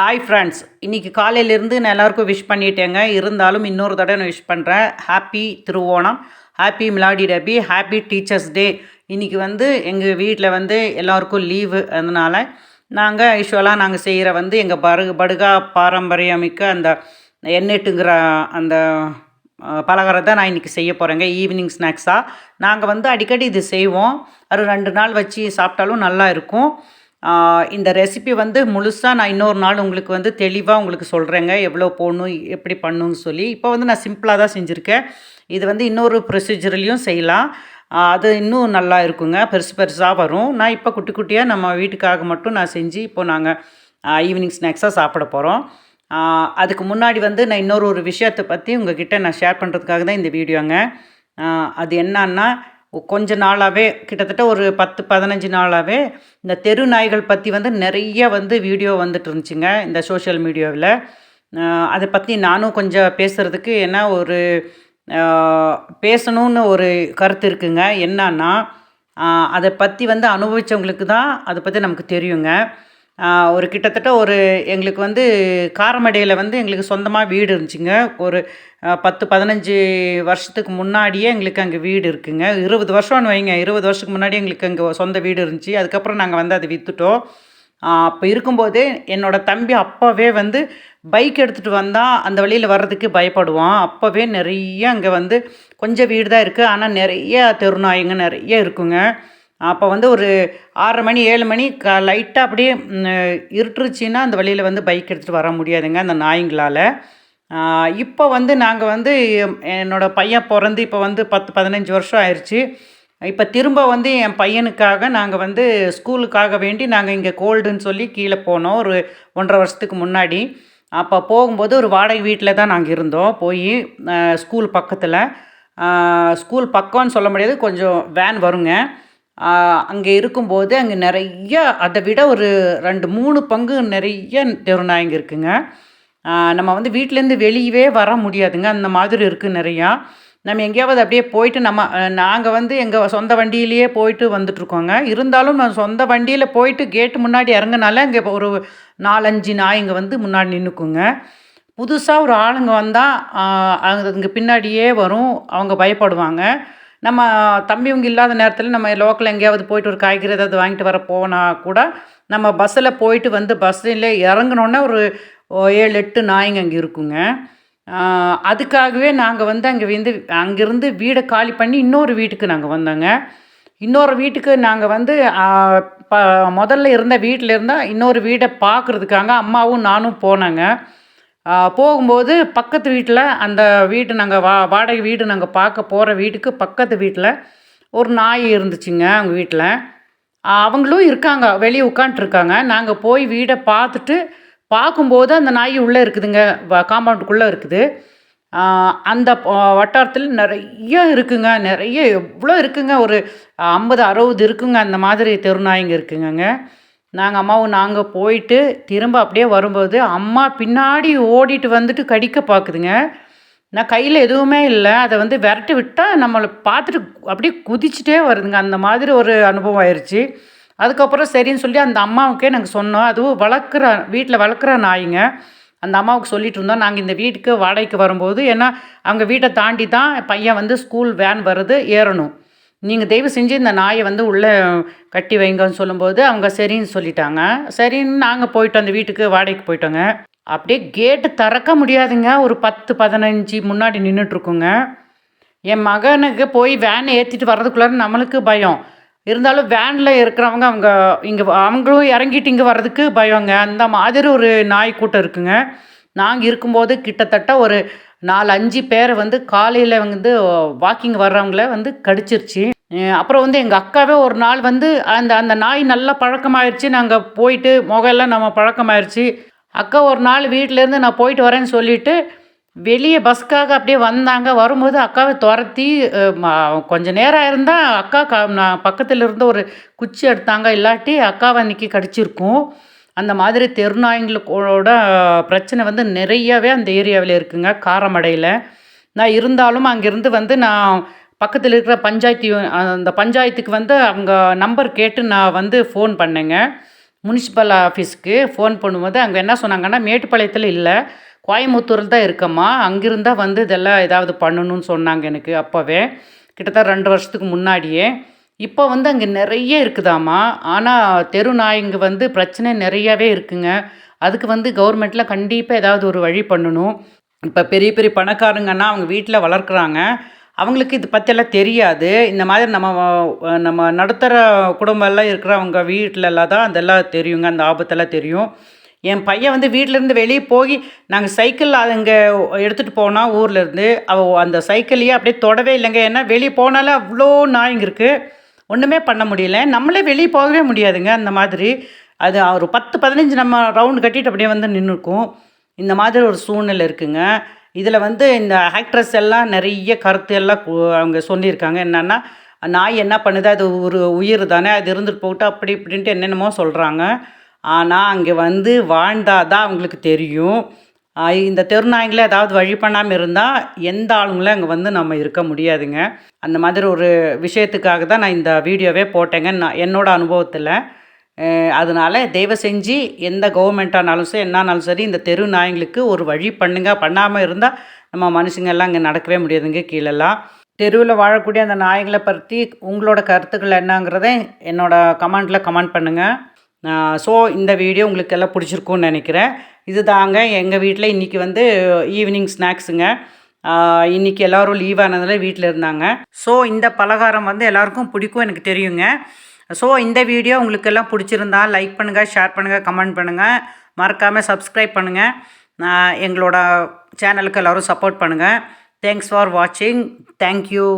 Hi friends இன்றைக்கி காலையிலேருந்து நான் எல்லாருக்கும் விஷ் பண்ணிட்டேங்க. இருந்தாலும் இன்னொரு தடவை நான் விஷ் பண்ணுறேன் ஹாப்பி திருவோணம். ஹாப்பி மிலாடி டபி ஹாப்பி டீச்சர்ஸ் டே இன்றைக்கி வந்து எங்கள் வீட்டில் வந்து எல்லாருக்கும் லீவு அதனால் நாங்கள் யூஸ்வலாக நாங்கள் செய்கிற வந்து எங்கள் பரு படுகா பாரம்பரியமிக்க அந்த எண்ணெட்டுங்கிற அந்த அஹ், பலகாரத்தை நான் இன்றைக்கி செய்ய போகிறேங்க ஈவினிங் ஸ்நாக்ஸாக நாங்கள் வந்து அடிக்கடி இது செய்வோம். அது ரெண்டு நாள் வச்சு சாப்பிட்டாலும் நல்லா இருக்கும். இந்த ரெசிபி வந்து முழுசாக நான் இன்னொரு நாள் உங்களுக்கு வந்து தெளிவாக உங்களுக்கு சொல்கிறேங்க எவ்வளோ போடணும் எப்படி பண்ணுன்னு சொல்லி. இப்போ வந்து நான் சிம்பிளாக தான் செஞ்சுருக்கேன். இது வந்து இன்னொரு ப்ரொசீஜர்லேயும் செய்யலாம். அது இன்னும் நல்லா இருக்குங்க. பெருசு பெருசாக வரும். நான் இப்போ குட்டி குட்டியாக நம்ம வீட்டுக்காக மட்டும் நான் செஞ்சு இப்போ நாங்கள் ஈவினிங் ஸ்நாக்ஸாக சாப்பிட போகிறோம் அதுக்கு முன்னாடி வந்து நான் இன்னொரு ஒரு விஷயத்தை பற்றி உங்ககிட்ட நான் ஷேர் பண்ணுறதுக்காக தான் இந்த வீடியோங்க. அது என்னன்னா கொஞ்ச நாளாகவே கிட்டத்தட்ட ஒரு பத்து பதினஞ்சு நாளாகவே இந்த தெரு நாய்கள் பற்றி வந்து நிறைய வந்து வீடியோ வந்துட்டு இருந்துச்சுங்க இந்த சோஷியல் மீடியாவில். அதை பற்றி நானும் கொஞ்சம் பேசுகிறதுக்கு என்ன ஒரு பேசணும்னு ஒரு கருத்து இருக்குங்க. என்னன்னா அதை பற்றி வந்து அனுபவித்தவங்களுக்கு தான் அதை பற்றி நமக்கு தெரியுங்க. ஒரு கிட்டத்தட்ட ஒரு எங்களுக்கு வந்து காரமடையில் வந்து எங்களுக்கு சொந்தமாக வீடு இருந்துச்சுங்க. ஒரு பத்து பதினஞ்சு வருஷத்துக்கு முன்னாடியே எங்களுக்கு அங்கே வீடு இருக்குங்க. இருபது வருஷம்னு வைங்க. இருபது வருஷத்துக்கு முன்னாடி எங்களுக்கு அங்கே சொந்த வீடு இருந்துச்சு. அதுக்கப்புறம் நாங்கள் வந்து அதை விற்றுட்டோம் அப்போ இருக்கும்போதே என்னோடய தம்பி அப்போவே வந்து பைக் எடுத்துகிட்டு வந்தால் அந்த வழியில் வர்றதுக்கு பயப்படுவான். அப்போவே நிறைய அங்கே வந்து கொஞ்சம் வீடு தான் இருக்குது ஆனால் நிறைய தெருநாயங்க நிறைய இருக்குங்க. அப்போ வந்து ஒரு ஆறரை மணி ஏழு மணி க லைட்டாக அப்படியே இருட்டுருச்சின்னா இருட்டுருச்சுன்னா அந்த வழியில் வந்து பைக் எடுத்துகிட்டு வர முடியாதுங்க அந்த நாய்ங்களால். இப்போ வந்து நாங்கள் வந்து என்னோடய பையன் பிறந்து இப்போ வந்து பத்து பதினஞ்சு வருஷம் ஆயிடுச்சு இப்போ திரும்ப வந்து என் பையனுக்காக நாங்கள் வந்து ஸ்கூலுக்காக வேண்டி நாங்கள் இங்கே கோல்டுன்னு சொல்லி கீழே போனோம் ஒரு ஒன்றரை வருஷத்துக்கு முன்னாடி. அப்போ போகும்போது ஒரு வாடகை வீட்டில் தான் நாங்கள் இருந்தோம். போய் ஸ்கூல் பக்கத்தில். ஸ்கூல் பக்கம்னு சொல்ல முடியாது கொஞ்சம் வேன் வருங்க. அங்கே இருக்கும்போது அங்கே நிறைய அதை விட ஒரு ரெண்டு மூணு பங்கு நிறைய தெருநாயங்க இருக்குங்க. நம்ம வந்து வீட்டிலேருந்து வெளியவே வர முடியாதுங்க. அந்த மாதிரி இருக்குது நிறையா. நம்ம எங்கேயாவது அப்படியே போயிட்டு நம்ம நாங்கள் வந்து எங்கள் சொந்த வண்டியிலேயே போயிட்டு வந்துட்ருக்கோங்க இருந்தாலும் நான் சொந்த வண்டியில் போயிட்டு கேட்டு முன்னாடி இறங்குனால இங்கே ஒரு நாலஞ்சு நாய்ங்க வந்து முன்னாடி நின்றுக்குங்க புதுசாக ஒரு ஆளுங்க வந்தால் அதுங்க பின்னாடியே வரும். அவங்க பயப்படுவாங்க. நம்ம தம்பிவங்க இல்லாத நேரத்தில் நம்ம லோக்கல் எங்கேயாவது போயிட்டு ஒரு காய்கறி ஏதாவது வாங்கிட்டு வர போனால் கூட நம்ம பஸ்ஸில் போயிட்டு வந்து பஸ்ஸில் இறங்குனோன்னே ஒரு ஏழு எட்டு நாய்ங்க அங்கே இருக்குங்க. அதுக்காகவே நாங்கள் வந்து அங்கே வந்து அங்கேருந்து வீடை காலி பண்ணி இன்னொரு வீட்டுக்கு நாங்கள் வந்தோங்க. இன்னொரு வீட்டுக்கு நாங்கள் வந்து ப முதல்ல இருந்த வீட்டில் இருந்தால் இன்னொரு வீடை பார்க்குறதுக்காக அம்மாவும் நானும் போனாங்க. போகும்போது பக்கத்து வீட்டில் அந்த வீடு நாங்கள் வா வாடகை வீடு நாங்கள் பார்க்க போகிற வீட்டுக்கு பக்கத்து வீட்டில் ஒரு நாய் இருந்துச்சுங்க அவங்க வீட்டில். அவங்களும் இருக்காங்க வெளியே உட்காண்ட்ருக்காங்க நாங்கள் போய் வீடை பார்த்துட்டு பார்க்கும்போது அந்த நாய் உள்ளே இருக்குதுங்க காம்பவுண்டுக்குள்ளே இருக்குது. அந்த வட்டாரத்தில் நிறைய இருக்குங்க நிறைய எவ்வளோ இருக்குங்க ஒரு ஐம்பது அறுபது இருக்குங்க அந்த மாதிரி தெருநாய்ங்க இருக்குங்கங்க. நாங்கள் அம்மாவும் நாங்கள் போயிட்டு திரும்ப அப்படியே வரும்போது அம்மா பின்னாடி ஓடிட்டு வந்துட்டு கடிக்க பார்க்குதுங்க நான் கையில் எதுவுமே இல்லை. அதை வந்து விரட்டி விட்டால் நம்மளை பார்த்துட்டு அப்படியே குதிச்சுட்டே வருதுங்க. அந்த மாதிரி ஒரு அனுபவம் ஆயிடுச்சு அதுக்கப்புறம் சரின்னு சொல்லி அந்த அம்மாவுக்கே நாங்கள் சொன்னோம். அதுவும் வளர்க்குற வீட்டில் வளர்க்குற நாய்ங்க. அந்த அம்மாவுக்கு சொல்லிட்டு இருந்தோம். நாங்கள் இந்த வீட்டுக்கு வாடகைக்கு வரும்போது ஏன்னா அவங்க வீட்டை தாண்டி தான் பையன் வந்து ஸ்கூல் வேன் வருது ஏறணும். நீங்கள் தயவு செஞ்சு இந்த நாயை வந்து உள்ளே கட்டி வைங்கன்னு சொல்லும்போது அவங்க சரின்னு சொல்லிட்டாங்க. சரின்னு நாங்கள் போயிட்டோம் அந்த வீட்டுக்கு வாடகைக்கு போயிட்டோங்க. அப்படியே கேட்டு திறக்க முடியாதுங்க. ஒரு பத்து பதினஞ்சு முன்னாடி நின்றுட்டுருக்குங்க என் மகனுக்கு போய் வேனை ஏற்றிட்டு வர்றதுக்குள்ளார நம்மளுக்கு பயம். இருந்தாலும் வேனில் இருக்கிறவங்க அவங்க இங்கே அவங்களும் இறங்கிட்டு இங்கே வர்றதுக்கு பயங்க. அந்த மாதிரி ஒரு நாய் கூட்டம் இருக்குங்க. நாங்கள் இருக்கும்போது கிட்டத்தட்ட ஒரு நாலு அஞ்சு பேரை வந்து காலையில் வந்து வாக்கிங் வர்றவங்கள வந்து கடிச்சிருச்சு. அப்புறம் வந்து எங்கள் அக்காவே ஒரு நாள் வந்து அந்த அந்த நாய் நல்லா பழக்கமாயிருச்சு. நாங்கள் போயிட்டு முகையெல்லாம் நம்ம பழக்கமாயிருச்சு. அக்கா ஒரு நாள் வீட்டிலேருந்து நான் போயிட்டு வரேன்னு சொல்லிட்டு வெளியே பஸ்க்காக அப்படியே வந்தாங்க. வரும்போது அக்காவை துரத்தி கொஞ்சம் நேரம் இருந்தால் அக்கா க நான் பக்கத்தில் இருந்து ஒரு குச்சி எடுத்தாங்க. இல்லாட்டி அக்காவை அன்னைக்கு கடிச்சிருக்கும். அந்த மாதிரி தெருநாய்ங்களோட பிரச்சனை வந்து நிறையவே அந்த ஏரியாவில் இருக்குங்க காரமடையில். நான் இருந்தாலும் அங்கேருந்து வந்து நான் பக்கத்தில் இருக்கிற பஞ்சாயத்து அந்த பஞ்சாயத்துக்கு வந்து அவங்க நம்பர் கேட்டு நான் வந்து ஃபோன் பண்ணேங்க. முனிசிபல் ஆஃபீஸ்க்கு ஃபோன் பண்ணும்போது அங்கே என்ன சொன்னாங்கன்னா மேட்டுப்பாளையத்தில் இல்லை கோயம்புத்தூரில் தான் இருக்கம்மா. அங்கிருந்தால் வந்து இதெல்லாம் ஏதாவது பண்ணணும்னு சொன்னாங்க எனக்கு அப்போவே. கிட்டத்தட்ட ரெண்டு வருஷத்துக்கு முன்னாடியே. இப்போ வந்து அங்கே நிறைய இருக்குதாம்மா. ஆனால் தெரு நாய்ங்க வந்து பிரச்சனை நிறையாவே இருக்குங்க. அதுக்கு வந்து கவர்மெண்ட்டில் கண்டிப்பாக ஏதாவது ஒரு வழி பண்ணணும். இப்போ பெரிய பெரிய பணக்காரங்கன்னா அவங்க வீட்டில் வளர்க்குறாங்க. அவங்களுக்கு இது பற்றியெல்லாம் தெரியாது. இந்த மாதிரி நம்ம நம்ம நடுத்தர குடும்பம்லாம் இருக்கிறவங்க வீட்டிலலாம் தான் அதெல்லாம் தெரியுங்க. அந்த ஆபத்தெல்லாம் தெரியும். என் பையன் வந்து வீட்டிலேருந்து வெளியே போய் நாங்கள் சைக்கிள் அங்கே எடுத்துகிட்டு போனால் ஊர்லேருந்து அவ அந்த சைக்கிளையே அப்படியே தொடவே இல்லைங்க. ஏன்னா வெளியே போனாலே அவ்வளோ நாய்ங்க இருக்குது ஒன்றுமே பண்ண முடியல. நம்மளே வெளியே போகவே முடியாதுங்க அந்த மாதிரி. அது ஒரு பத்து பதினஞ்சு நம்ம ரவுண்டு கட்டிட்டு அப்படியே வந்து நின்றுக்கும் இந்த மாதிரி ஒரு சூழ்நிலை இருக்குங்க. இதில் வந்து இந்த ஆக்ட்ரஸ் எல்லாம் நிறைய கருத்து எல்லாம் அவங்க சொல்லியிருக்காங்க. என்னென்னா நாய் என்ன பண்ணுது? அது ஒரு உயிர் தானே அது இருந்துட்டு போட்டு அப்படி இப்படின்ட்டு என்னென்னமோ சொல்கிறாங்க ஆனால் அங்கே வந்து வாழ்ந்தால் தான் அவங்களுக்கு தெரியும். இந்த தெருநாய்ங்களே ஏதாவது வழி பண்ணாமல் இருந்தால் எந்த ஆளுங்களும் அங்கே வந்து நம்ம இருக்க முடியாதுங்க. அந்த மாதிரி ஒரு விஷயத்துக்காக தான் நான் இந்த வீடியோவே போட்டேங்க. நான் என்னோடய அனுபவத்தில். அதனால் அதனால தயவு செஞ்சு எந்த கவர்மெண்ட்டானாலும் சரி என்னானாலும் சரி இந்த தெரு நாய்களுக்கு ஒரு வழி பண்ணுங்க. பண்ணாமல் இருந்தால் நம்ம மனுஷங்க எல்லாம் இங்கே நடக்கவே முடியாதுங்க கீழெல்லாம். தெருவில் வாழக்கூடிய அந்த நாய்களை பற்றி உங்களோட கருத்துக்கள் என்னங்கிறத என்னோடய கமெண்ட்டில் கமெண்ட் பண்ணுங்கள் ஸோ இந்த வீடியோ உங்களுக்கு எல்லாம் பிடிச்சிருக்கும்னு நினைக்கிறேன். இது தாங்க எங்கள் வீட்டில் இன்றைக்கி வந்து ஈவினிங் ஸ்நாக்ஸுங்க இன்றைக்கி எல்லோரும் லீவ் ஆனதுனால வீட்டில் இருந்தாங்க. ஸோ இந்த பலகாரம் வந்து எல்லாருக்கும் பிடிக்கும் எனக்கு தெரியுங்க. ஸோ இந்த வீடியோ உங்களுக்கு எல்லாம் பிடிச்சிருந்தா லைக் பண்ணுங்கள் ஷேர் பண்ணுங்கள் கமெண்ட் பண்ணுங்கள் மறக்காமல் சப்ஸ்கிரைப் பண்ணுங்கள் எங்களோட சேனலுக்கு எல்லோரும் சப்போர்ட் பண்ணுங்கள் தேங்க்ஸ் ஃபார் வாட்சிங் தேங்க்யூ